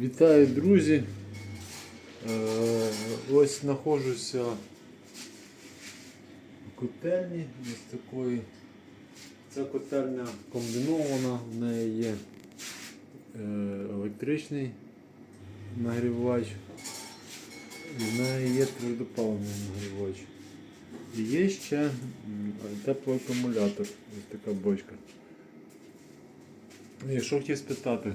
Вітаю, друзі! Е, Ось знаходжуся в котельні ось такої. Ця котельня комбінована, в неї є е, електричний нагрівач, в неї є твердопаливний нагрівач. І є ще теплоакумулятор, ось така бочка. І що хотів спитати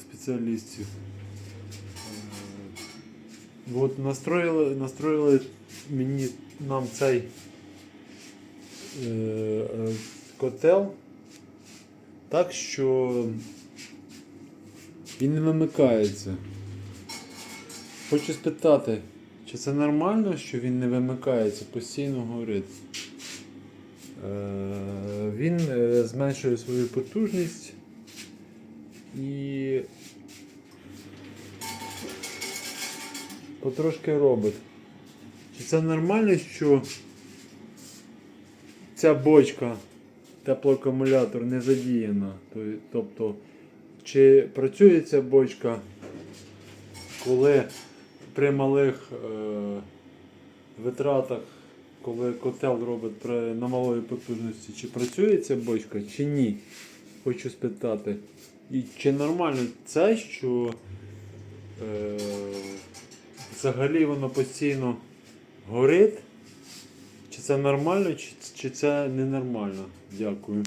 спеціалістів. Е, От настроїли, настроїли мені нам цей е, котел так, що він не вимикається. Хочу спитати, чи це нормально, що він не вимикається, постійно горить. Е, Він е, зменшує свою потужність і потрошки робить. Чи це нормально, що ця бочка, теплоакумулятор не задіяна? Тобто, чи працює ця бочка, коли при малих е, витратах, коли котел робить при, на малої потужності, чи працює ця бочка, чи ні? Хочу спитати. І чи нормально це, що е, взагалі воно постійно горить? Чи це нормально, чи, чи це ненормально? Дякую.